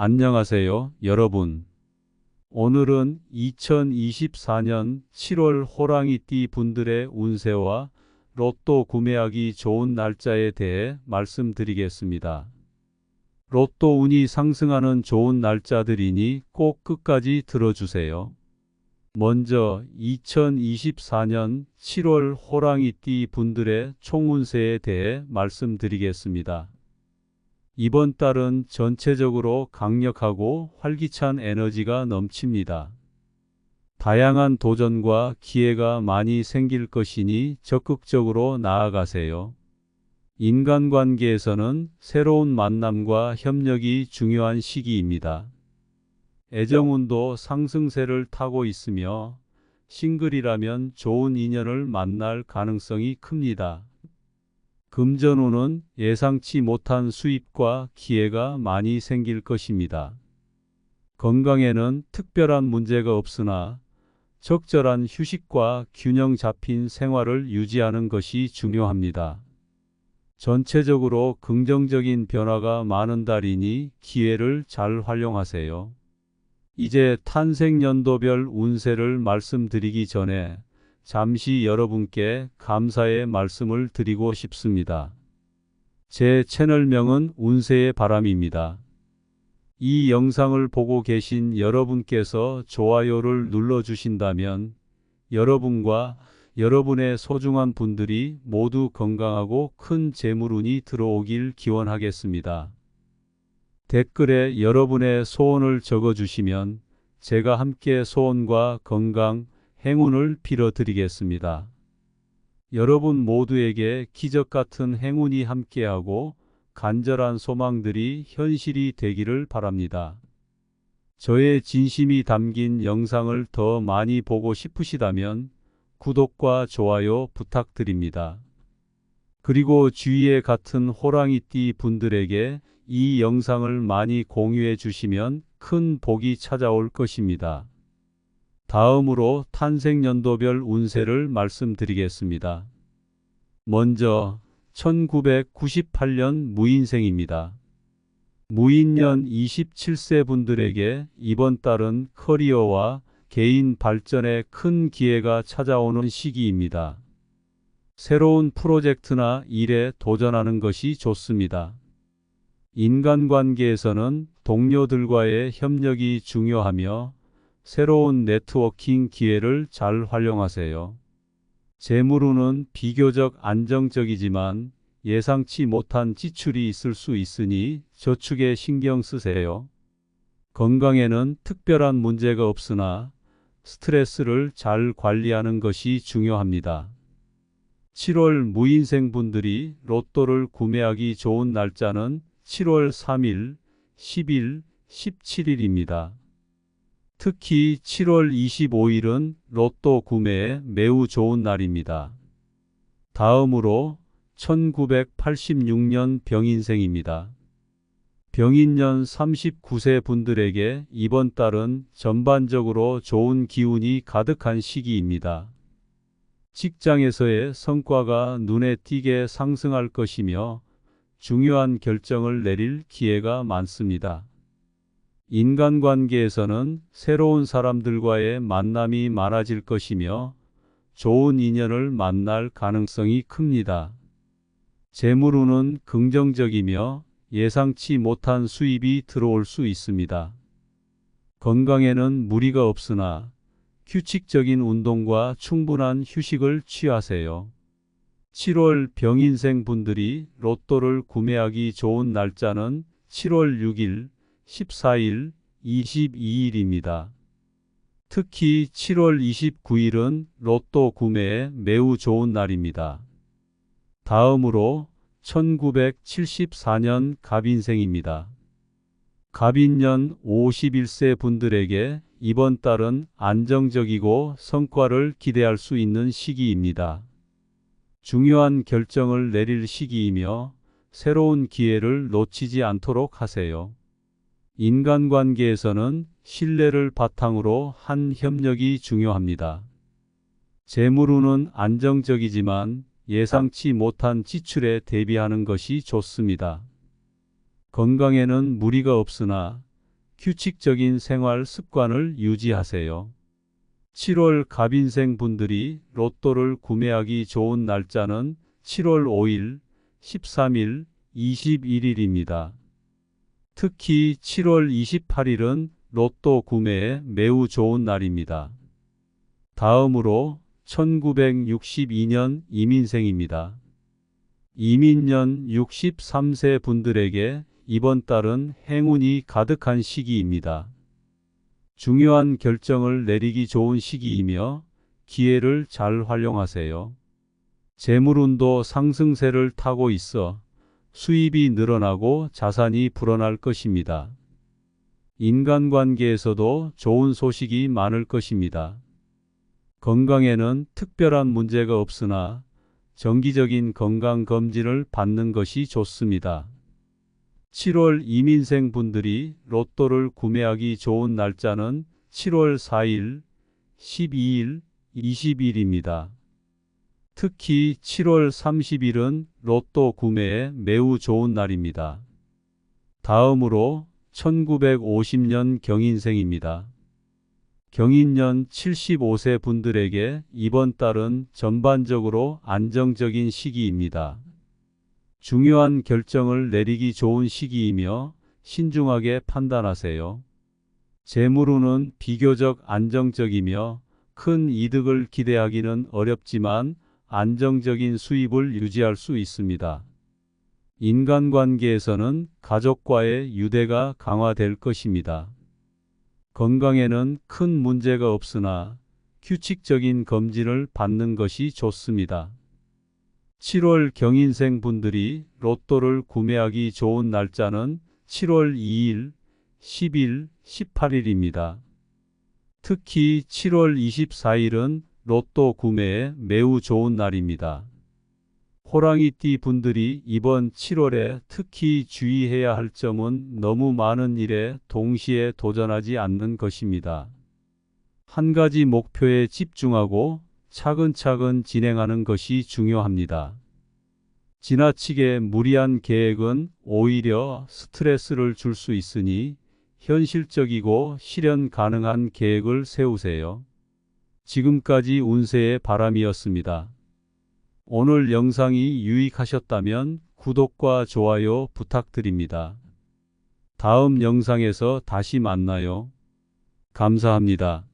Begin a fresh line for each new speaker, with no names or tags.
안녕하세요, 여러분. 오늘은 2024년 7월 호랑이띠 분들의 운세와 로또 구매하기 좋은 날짜에 대해 말씀드리겠습니다. 로또 운이 상승하는 좋은 날짜들이니 꼭 끝까지 들어주세요. 먼저 2024년 7월 호랑이띠 분들의 총운세에 대해 말씀드리겠습니다. 이번 달은 전체적으로 강력하고 활기찬 에너지가 넘칩니다. 다양한 도전과 기회가 많이 생길 것이니 적극적으로 나아가세요. 인간관계에서는 새로운 만남과 협력이 중요한 시기입니다. 애정운도 상승세를 타고 있으며 싱글이라면 좋은 인연을 만날 가능성이 큽니다. 금전운은 예상치 못한 수입과 기회가 많이 생길 것입니다. 건강에는 특별한 문제가 없으나 적절한 휴식과 균형 잡힌 생활을 유지하는 것이 중요합니다. 전체적으로 긍정적인 변화가 많은 달이니 기회를 잘 활용하세요. 이제 탄생 연도별 운세를 말씀드리기 전에 잠시 여러분께 감사의 말씀을 드리고 싶습니다. 제 채널명은 운세의 바람입니다. 이 영상을 보고 계신 여러분께서 좋아요를 눌러주신다면 여러분과 여러분의 소중한 분들이 모두 건강하고 큰 재물운이 들어오길 기원하겠습니다. 댓글에 여러분의 소원을 적어주시면 제가 함께 소원과 건강, 행운을 빌어드리겠습니다. 여러분 모두에게 기적 같은 행운이 함께하고 간절한 소망들이 현실이 되기를 바랍니다. 저의 진심이 담긴 영상을 더 많이 보고 싶으시다면 구독과 좋아요 부탁드립니다. 그리고 주위에 같은 호랑이띠 분들에게 이 영상을 많이 공유해 주시면 큰 복이 찾아올 것입니다. 다음으로 탄생 연도별 운세를 말씀드리겠습니다. 먼저 1998년 무인생입니다. 무인년 27세 분들에게 이번 달은 커리어와 개인 발전에 큰 기회가 찾아오는 시기입니다. 새로운 프로젝트나 일에 도전하는 것이 좋습니다. 인간관계에서는 동료들과의 협력이 중요하며 새로운 네트워킹 기회를 잘 활용하세요. 재물운은 비교적 안정적이지만 예상치 못한 지출이 있을 수 있으니 저축에 신경 쓰세요. 건강에는 특별한 문제가 없으나 스트레스를 잘 관리하는 것이 중요합니다. 7월 무인생 분들이 로또를 구매하기 좋은 날짜는 7월 3일, 10일, 17일입니다. 특히 7월 25일은 로또 구매에 매우 좋은 날입니다. 다음으로 1986년 병인생입니다. 병인년 39세 분들에게 이번 달은 전반적으로 좋은 기운이 가득한 시기입니다. 직장에서의 성과가 눈에 띄게 상승할 것이며 중요한 결정을 내릴 기회가 많습니다. 인간관계에서는 새로운 사람들과의 만남이 많아질 것이며 좋은 인연을 만날 가능성이 큽니다. 재물운은 긍정적이며 예상치 못한 수입이 들어올 수 있습니다. 건강에는 무리가 없으나 규칙적인 운동과 충분한 휴식을 취하세요. 7월 병인생 분들이 로또를 구매하기 좋은 날짜는 7월 6일, 14일, 22일입니다. 특히 7월 29일은 로또 구매에 매우 좋은 날입니다. 다음으로 1974년 갑인생입니다. 갑인년 51세 분들에게 이번 달은 안정적이고 성과를 기대할 수 있는 시기입니다. 중요한 결정을 내릴 시기이며 새로운 기회를 놓치지 않도록 하세요. 인간관계에서는 신뢰를 바탕으로 한 협력이 중요합니다. 재물운은 안정적이지만 예상치 못한 지출에 대비하는 것이 좋습니다. 건강에는 무리가 없으나 규칙적인 생활 습관을 유지하세요. 7월 갑인생 분들이 로또를 구매하기 좋은 날짜는 7월 5일, 13일, 21일입니다. 특히 7월 28일은 로또 구매에 매우 좋은 날입니다. 다음으로 1962년 이민생입니다. 이민년 63세 분들에게 이번 달은 행운이 가득한 시기입니다. 중요한 결정을 내리기 좋은 시기이며 기회를 잘 활용하세요. 재물운도 상승세를 타고 있어 수입이 늘어나고 자산이 불어날 것입니다. 인간관계에서도 좋은 소식이 많을 것입니다. 건강에는 특별한 문제가 없으나 정기적인 건강 검진을 받는 것이 좋습니다. 7월 이민생 분들이 로또를 구매하기 좋은 날짜는 7월 4일, 12일, 20일입니다. 특히 7월 30일은 로또 구매에 매우 좋은 날입니다. 다음으로 1950년 경인생입니다. 경인년 75세 분들에게 이번 달은 전반적으로 안정적인 시기입니다. 중요한 결정을 내리기 좋은 시기이며 신중하게 판단하세요. 재물운은 비교적 안정적이며 큰 이득을 기대하기는 어렵지만 안정적인 수입을 유지할 수 있습니다. 인간관계에서는 가족과의 유대가 강화될 것입니다. 건강에는 큰 문제가 없으나 규칙적인 검진을 받는 것이 좋습니다. 7월 경인생 분들이 로또를 구매하기 좋은 날짜는 7월 2일, 10일, 18일입니다. 특히 7월 24일은 로또 구매에 매우 좋은 날입니다. 호랑이띠 분들이 이번 7월에 특히 주의해야 할 점은 너무 많은 일에 동시에 도전하지 않는 것입니다. 한 가지 목표에 집중하고 차근차근 진행하는 것이 중요합니다. 지나치게 무리한 계획은 오히려 스트레스를 줄 수 있으니 현실적이고 실현 가능한 계획을 세우세요. 지금까지 운세의 바람이었습니다. 오늘 영상이 유익하셨다면 구독과 좋아요 부탁드립니다. 다음 영상에서 다시 만나요. 감사합니다.